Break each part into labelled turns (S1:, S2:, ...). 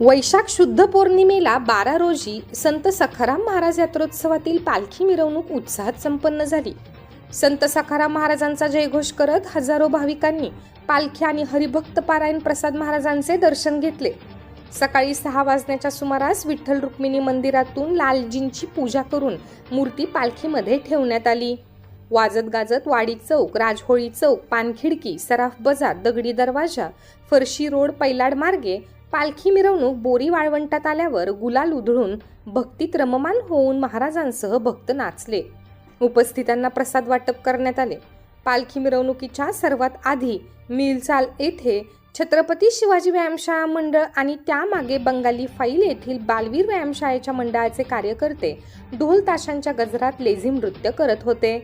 S1: वैशाख शुद्ध पौर्णिमेला बारा रोजी संत सखाराम महाराज यात्रोत्सवातील पालखी मिरवणूक उत्साहात संपन्न झाली. संत सखाराम महाराजांचा जयघोष करत हजारो भाविकांनी पालखी आणि हरिभक्त पारायण प्रसाद महाराजांचे दर्शन घेतले. सकाळी सहा वाजण्याच्या सुमारास विठ्ठल रुक्मिणी मंदिरातून लालजींची पूजा करून मूर्ती पालखीमध्ये ठेवण्यात आली. वाजत गाजत वाडी चौक राजहोळी चौक पानखिडकी सराफ बाजार दगडी दरवाजा फरशी रोड पैलाड मार्गे पालखी मिरवणूक बोरी वाळवंटात आल्यावर गुलाल उधळून भक्तीत रममान होऊन महाराजांसह भक्त नाचले. उपस्थितांना प्रसाद वाटप करण्यात आले. पालखी मिरवणुकीच्या सर्वात आधी मिलचाल येथे छत्रपती शिवाजी व्यायामशाळा मंडळ आणि त्यामागे बंगाली फाईल येथील बालवीर व्यायामशाळेच्या मंडळाचे कार्यकर्ते ढोल ताशांच्या गजरात लेझिम नृत्य करत होते.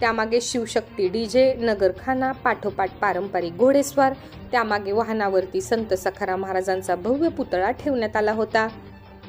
S1: त्यामागे शिवशक्ती डीजे नगरखाना पाठोपाठ पारंपरिक घोडेस्वार त्यामागे वाहनावरती संत सखाराम महाराजांचा भव्य पुतळा ठेवण्यात आला होता.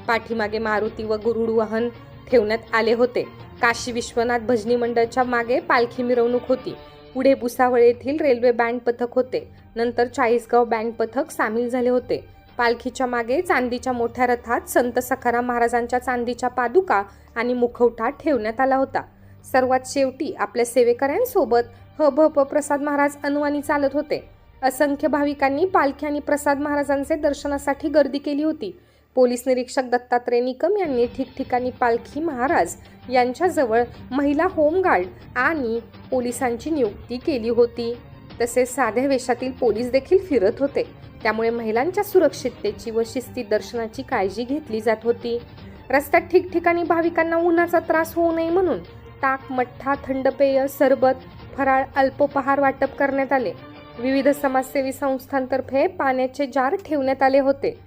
S1: पाठीमागे मारुती व गुरुड वाहन ठेवण्यात आले होते. काशी विश्वनाथ भजनी मंडळच्या मागे पालखी मिरवणूक होती. पुढे भुसावळ येथील रेल्वे बँड पथक होते. नंतर चाळीसगाव बँड पथक सामील झाले होते. पालखीच्या मागे चांदीच्या मोठ्या रथात संत सखाराम महाराजांच्या चांदीच्या पादुका आणि मुखवटा ठेवण्यात आला होता. सर्वात शेवटी आपल्या सेवेकऱ्यांसोबत ह भ प प्रसाद महाराज अनुवानी चालत होते. असंख्य भाविकांनी पालखी आणि प्रसाद महाराजांचे दर्शनासाठी गर्दी केली होती. पोलीस निरीक्षक दत्तात्रय निकम यांनी ठिकठिकाणी पालखी महाराज यांच्याजवळ महिला होमगार्ड आणि पोलिसांची नियुक्ती केली होती. तसेच साध्या वेशातील पोलीस देखील फिरत होते. त्यामुळे महिलांच्या सुरक्षिततेची व शिस्ती दर्शनाची काळजी घेतली जात होती. रस्त्यात ठिकठिकाणी भाविकांना उन्हाचा त्रास होऊ नये म्हणून ताक मठ्ठा थंड पेय सरबत फराळ अल्पोपहार वाटप करण्यात आले. विविध समाजसेवी संस्थांतर्फे पाण्याचे जार ठेवण्यात आले होते.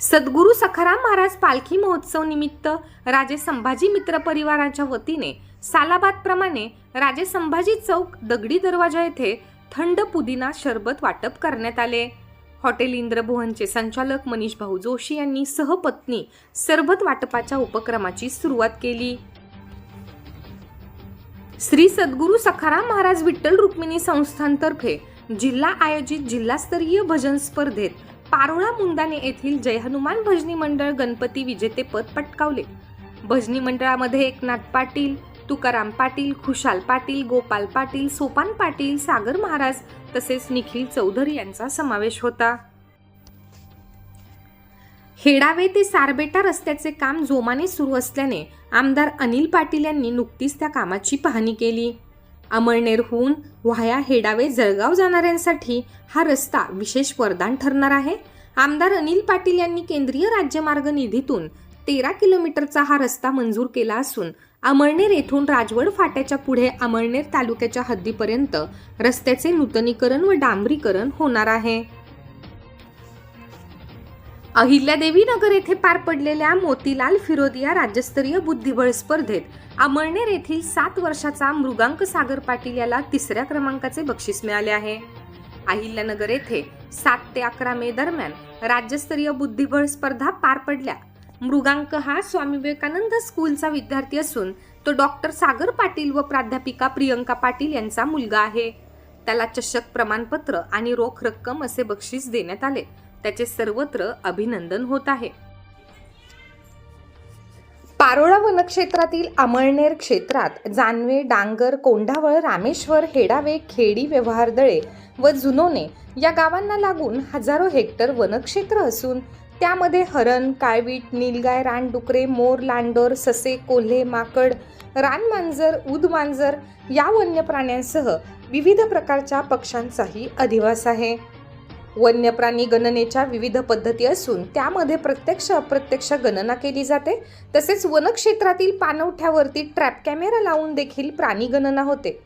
S1: सद्गुरू सखाराम महाराज पालखी महोत्सव निमित्त राजे संभाजी मित्र परिवाराच्या वतीने सालाबाद प्रमाणे राजे संभाजी चौक दगडी दरवाजा येथे थंड पुदिना शरबत वाटप करण्यात आले. हॉटेल इंद्रभुवनचे संचालक मनीष भाऊ जोशी यांनी सहपत्नी सरबत वाटपाच्या उपक्रमाची सुरुवात केली. श्री सद्गुरू सखाराम महाराज विठ्ठल रुक्मिणी संस्थांतर्फे जिल्हा आयोजित जिल्हास्तरीय भजन स्पर्धेत पारोळा मुंदाने येथील जय हनुमान भजनी मंडळ गणपती विजेतेपद पटकावले. भजनी मंडळामध्ये एकनाथ पाटील तुकाराम पाटील खुशाल पाटील गोपाल पाटील सोपान पाटील सागर महाराज तसेच निखिल चौधरी यांचा समावेश होता. हेडावे ते सारबेटा रस्त्याचे काम जोमाने सुरू असल्याने आमदार अनिल पाटील यांनी नुकतीच त्या कामाची पाहणी केली. अमळनेरहून व्हाया हेडावे जळगाव जाणाऱ्यांसाठी हा रस्ता विशेष वरदान ठरणार आहे. आमदार अनिल पाटील यांनी केंद्रीय राज्यमार्ग निधीतून तेरा किलोमीटरचा हा रस्ता मंजूर केला असून अमळनेर येथून राजवड फाट्याच्या पुढे अमळनेर तालुक्याच्या हद्दीपर्यंत रस्त्याचे नूतनीकरण व डांबरीकरण होणार आहे. अहिल्यादेवी नगर येथे पार पडलेल्या मोतीलाल फिरोदिया राज्यस्तरीय बुद्धिबळ स्पर्धेत अमळनेर येथील सात वर्षाचा मृगांक सागर पाटील याला तिसऱ्या क्रमांकाचे बक्षीस मिळाले आहे. अहिल्यानगर येथे सात ते अकरा मे दरम्यान राज्यस्तरीय बुद्धिबळ स्पर्धा पार पडल्या. मृगांक हा स्वामी विवेकानंद स्कूलचा विद्यार्थी असून तो डॉक्टर सागर पाटील व प्राध्यापिका प्रियंका पाटील यांचा मुलगा आहे. त्याला चषक प्रमाणपत्र आणि रोख रक्कम असे बक्षीस देण्यात आले. त्याचे सर्वत्र अभिनंदन होत आहे. पारोळा वनक्षेत्रातील अमळनेर क्षेत्रात जानवे डांगर कोंढावळ रामेश्वर हेडावे खेडी व्यवहारदळे व जुनोने या गावांना लागून हजारो हेक्टर वनक्षेत्र असून त्यामध्ये हरण काळवीट नीलगाय रानडुकरे मोर लांडोर ससे कोल्हे माकड रानमांजर उद मांजर या वन्य प्राण्यांसह विविध प्रकारच्या पक्ष्यांचाही अधिवास आहे. वन्य प्राणी गणनेच्या विविध पद्धती असून त्यामध्ये प्रत्यक्ष अप्रत्यक्ष गणना केली जाते. तसेच वनक्षेत्रातील पाणवठ्यावरती ट्रॅप कॅमेरा लावून देखील प्राणी गणना होते.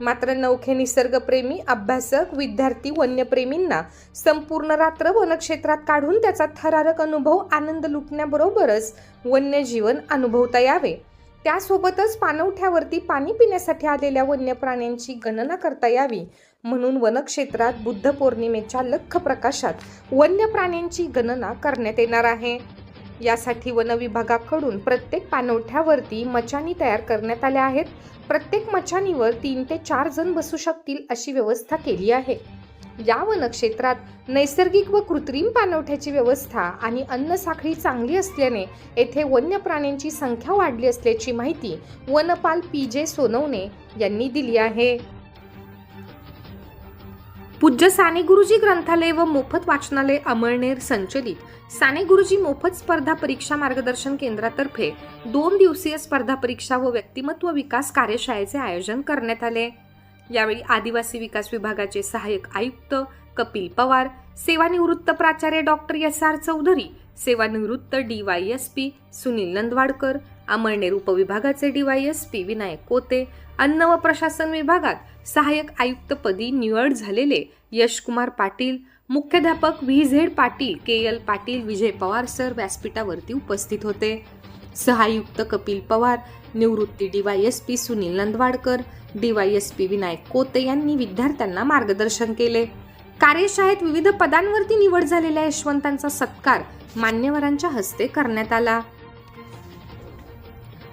S1: मात्र नौखे निसर्गप्रेमी अभ्यासक विद्यार्थी वन्यप्रेमींना संपूर्ण रात्र वनक्षेत्रात काढून त्याचा थरारक अनुभव आनंद लुटण्याबरोबरच वन्यजीवन अनुभवता यावे. त्यासोबतच पाणवठ्यावरती पाणी पिण्यासाठी आलेल्या वन्य प्राण्यांची गणना करता यावी. म्हणून वनक्षेत्रात बुद्ध पौर्णिमेच्या लख प्रकाशात वन्य प्राण्यांची गणना करण्यात येणार आहे. यासाठी वन विभागाकडून प्रत्येक पाणवठ्यावरती मचानी तयार करण्यात आल्या आहेत. प्रत्येक मचानीवर तीन ते चार जण बसू शकतील अशी व्यवस्था केली आहे. या वनक्षेत्रात नैसर्गिक व कृत्रिम पाणवठ्याची व्यवस्था आणि अन्न साखळी चांगली असल्याने येथे वन्य प्राण्यांची संख्या वाढली असल्याची माहिती वनपाल पी जे सोनवणे यांनी दिली आहे. पूज्य साने गुरुजी ग्रंथालय व मोफत वाचनालय अमळनेर संचलित. साने गुरुजी मोफत स्पर्धा परीक्षा मार्गदर्शन केंद्रातर्फे दोन दिवसीय स्पर्धा परीक्षा व व्यक्तिमत्व विकास कार्यशाळेचे आयोजन करण्यात आले. यावेळी आदिवासी विकास विभागाचे सहाय्यक आयुक्त कपिल पवार सेवानिवृत्त प्राचार्य डॉक्टर एस आर चौधरी सेवानिवृत्त D Y S P Sunil Nandwadkar Amalner उपविभागाचे D Y S P Vinayak Kote अन्न व प्रशासन विभागात सहाय्यक आयुक्तपदी निवड झालेले यशकुमार पाटील मुख्याध्यापक V Z Patil K L Patil Vijay Pawar sir व्यासपीठावरती उपस्थित होते. सहायुक्त कपिल पवार निवृत्ती डीवायएसपी सुनील नंदवाडकर डीवायएसपी विनायक कोते यांनी विद्यार्थ्यांना मार्गदर्शन केले. कार्यशाळेत विविध पदांवरती निवड झालेल्या यशवंतांचा सत्कार मान्यवरांच्या हस्ते करण्यात आला.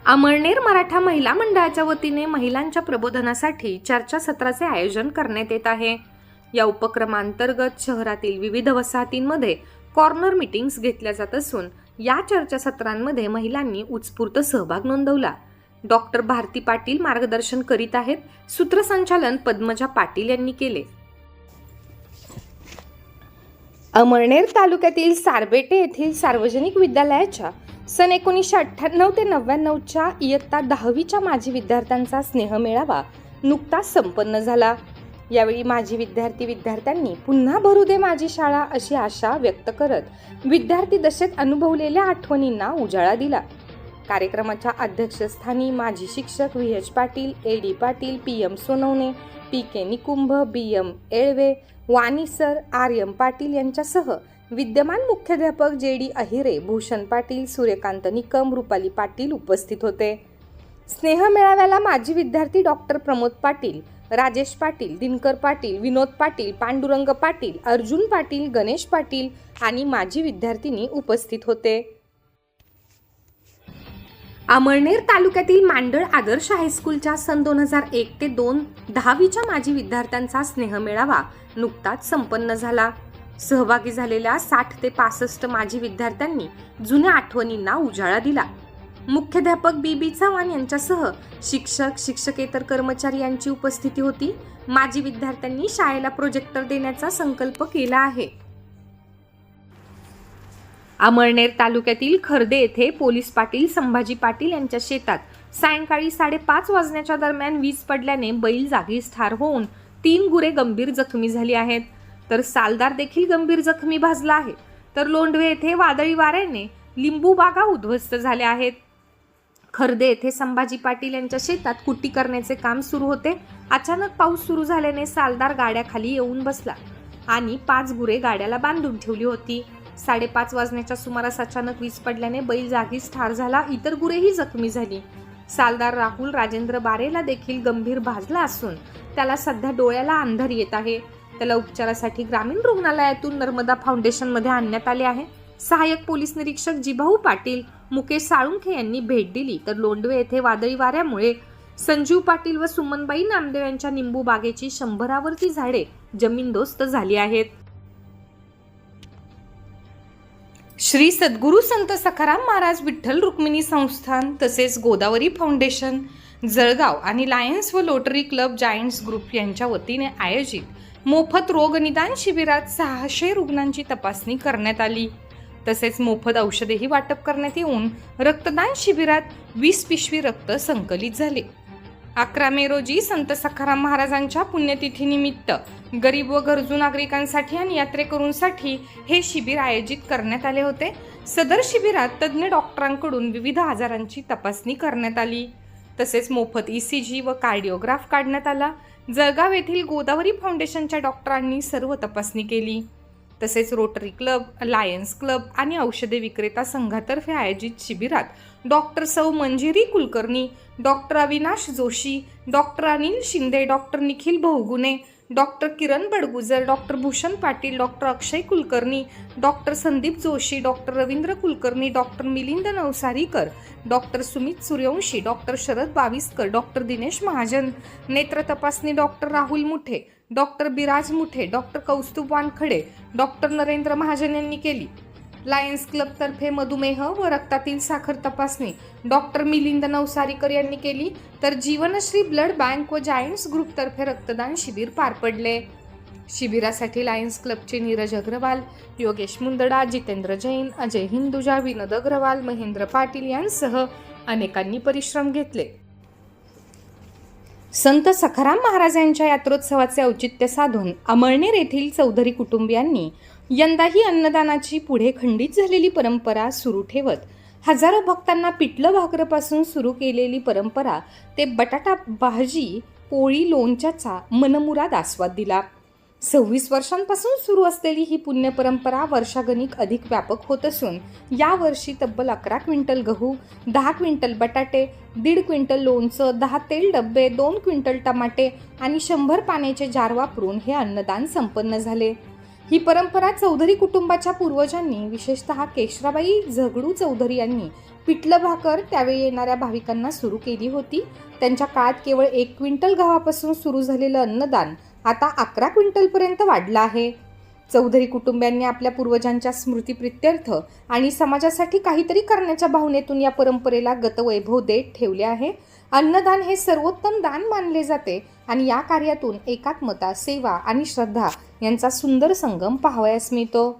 S1: अमळनेर मराठा महिला मंडळाच्या वतीने महिलांच्या प्रबोधनासाठी चर्चासत्राचे आयोजन करण्यात येत आहे. या उपक्रमांतर्गत शहरातील विविध वसाहतींमध्ये कॉर्नर मीटिंग्स घेतल्या जात असून या चर्चासत्रांमध्ये महिलांनी उत्स्फूर्त सहभाग नोंदवला. डॉक्टर भारती पाटील मार्गदर्शन करीत आहेत. सूत्रसंचालन पद्मजा पाटील यांनी केले. अमळनेर तालुक्यातील सारबेटे येथील सार्वजनिक विद्यालयाच्या सन एकोणीसशे अठ्ठ्याण्णव ते नव्याण्णवच्या इयत्ता दहावीच्या माजी विद्यार्थ्यांचा स्नेह मेळावा नुकताच संपन्न झाला. यावेळी माजी विद्यार्थी विद्यार्थ्यांनी पुन्हा भरू दे माझी शाळा अशी आशा व्यक्त करत विद्यार्थी दशेत अनुभवलेल्या आठवणींना उजाळा दिला. कार्यक्रमाच्या अध्यक्षस्थानी माजी शिक्षक V H Patil A D Patil P M Sonawane P K Nikumbh B M Elwe Wani sir R M Patil यांच्यासह विद्यमान मुख्याध्यापक जे डी अहिरे भूषण पाटील सूर्यकांत निकम रुपाली पाटील उपस्थित होते. स्नेह मेळाव्याला माजी विद्यार्थी डॉक्टर प्रमोद पाटील राजेश पाटील दिनकर पाटील विनोद पाटील पांडुरंग पाटील अर्जुन पाटील गणेश पाटील आणि माजी विद्यार्थिनी उपस्थित होते. अमळनेर तालुक्यातील मांडळ आदर्श हायस्कूलच्या सन दोन हजार एक ते दोन दहावीच्या माजी विद्यार्थ्यांचा स्नेह मेळावा नुकताच संपन्न झाला. सहभागी झालेल्या साठ ते पासष्ट माजी विद्यार्थ्यांनी जुन्या आठवणींना उजाळा दिला. मुख्याध्यापक बी. बी. चव्हाण यांच्यासह शिक्षक शिक्षकेतर कर्मचारी यांची उपस्थिती होती. माजी विद्यार्थ्यांनी शाळेला प्रोजेक्टर देण्याचा संकल्प केला आहे. अमळनेर तालुक्यातील खर्दे येथे पोलीस पाटील संभाजी पाटील यांच्या शेतात सायंकाळी साडेपाच वाजण्याच्या दरम्यान वीज पडल्याने बैल जागीच ठार होऊन तीन गुरे गंभीर जखमी झाली आहेत. तर सालदार देखील गंभीर जखमी भाजला आहे. तर लोंढवे येथे वादळी वाऱ्याने लिंबू बागा उद्ध्वस्त झाल्या आहेत. खर्दे येथे संभाजी पाटील यांच्या शेतात कुट्टी करण्याचे काम सुरू होते. अचानक पाऊस सुरू झाल्याने सालदार गाड्याखाली येऊन बसला आणि पाच गुरे गाड्याला बांधून ठेवली होती. साडेपाच वाजण्याच्या सुमारास अचानक वीज पडल्याने बैल जागीच ठार झाला. इतर गुरेही जखमी झाली. सालदार राहुल राजेंद्र बारेला देखील गंभीर भाजला असून त्याला सध्या डोळ्याला अंधार येत आहे. त्याला उपचारासाठी ग्रामीण रुग्णालयातून नर्मदा फाउंडेशनमध्ये आणण्यात आले आहे. सहाय्यक पोलीस निरीक्षक जिभाऊ पाटील मुकेश साळुंखे यांनी भेट दिली. तर लोंडवे येथे वादळी वाऱ्यामुळे संजीव पाटील व सुमनबाई नामदेव यांच्या निंबू बागेची शंभरावरती झाडे जमीनदोस्त झाली आहेत. श्री सद्गुरू संत सखाराम महाराज विठ्ठल रुक्मिणी संस्थान तसेच गोदावरी फाउंडेशन जळगाव आणि लायन्स व लोटरी क्लब जायंट्स ग्रुप यांच्या वतीने आयोजित मोफत रोगनिदान शिबिरात सहाशे रुग्णांची तपासणी करण्यात आली. तसेच मोफत औषधेही वाटप करण्यात येऊन रक्तदान शिबिरात वीस पिशवी रक्त संकलित झाले. अकरा मे रोजी संत सखाराम महाराजांच्या पुण्यतिथीनिमित्त गरीब व गरजू नागरिकांसाठी आणि यात्रेकरूंसाठी हे शिबिर आयोजित करण्यात आले होते. सदर शिबिरात तज्ज्ञ डॉक्टरांकडून विविध आजारांची तपासणी करण्यात आली. तसेच मोफत ई सी जी व कार्डिओग्राफ काढण्यात आला. जळगाव येथील गोदावरी फाउंडेशनच्या डॉक्टरांनी सर्व तपासणी केली. तसेच रोटरी क्लब लायन्स क्लब आणि औषधे विक्रेता संघातर्फे आयोजित शिबिरात डॉक्टर सौ Manjiri Kulkarni doctor Avinash Joshi doctor Anil Shinde doctor Nikhil Bahugune doctor Kiran Badgujar doctor Bhushan Patil doctor Akshay Kulkarni doctor Sandeep Joshi doctor Ravindra Kulkarni doctor Milind Navsarikar doctor Sumit Suryavanshi doctor Sharad Baviskar doctor Dinesh Mahajan नेत्र तपासणी doctor Rahul Muthe doctor Biraj Muthe doctor Kaustubh Wankhade doctor Narendra Mahajan यांनी केली. Lions क्लबतर्फे मधुमेह व रक्तातील साखर तपासणी. Doctor Milind नवसारीकर यांनी केली तर जीवनश्री ब्लड बँक व जायंट्स ग्रुपतर्फे रक्तदान शिबिर पार पडले. शिबिरासाठी लायन्स क्लबचे नीरज अग्रवाल योगेश मुंदडा जितेंद्र जैन अजय हिंदुजा विनोद अग्रवाल महेंद्र पाटील यांसह अनेकांनी परिश्रम घेतले. संत सखाराम महाराजांच्या यात्रोत्सवाचे औचित्य साधून अमळनेर येथील चौधरी कुटुंबियांनी यंदाही अन्नदानाची पुढे खंडित झालेली परंपरा सुरू ठेवत हजारो भक्तांना पिठलं भाकरपासून सुरू केलेली परंपरा ते बटाटा भाजी पोळी लोणच्याचा मनमुराद आस्वाद दिला. सव्वीस वर्षांपासून सुरू असलेली ही पुण्य परंपरा वर्षागणिक अधिक व्यापक होत असून यावर्षी तब्बल अकरा क्विंटल गहू दहा क्विंटल बटाटे दीड क्विंटल लोणचं दहा तेल डब्बे दोन क्विंटल टमाटे आणि शंभर पाण्याचे जार वापरून हे अन्नदान संपन्न झाले. ही परंपरा चौधरी कुटुंबाच्या पूर्वजांनी विशेषतः केशराबाई झगडू चौधरी यांनी पिठलं भाकर त्यावेळी येणाऱ्या भाविकांना सुरू केली होती. त्यांच्या काळात केवळ एक क्विंटल गव्हापासून सुरू झालेलं अन्नदान आता अकरा क्विंटलपर्यंत वाढलं आहे. चौधरी कुटुंबियांनी आपल्या पूर्वजांच्या स्मृतीप्रित्यर्थ आणि समाजासाठी काहीतरी करण्याच्या भावनेतून या परंपरेला गतवैभव देत ठेवले आहे. अन्नदान हे सर्वोत्तम दान मानले जाते आणि या कार्यातून एकात्मता सेवा आणि श्रद्धा यांचा सुंदर संगम पाहावयास मिळतो.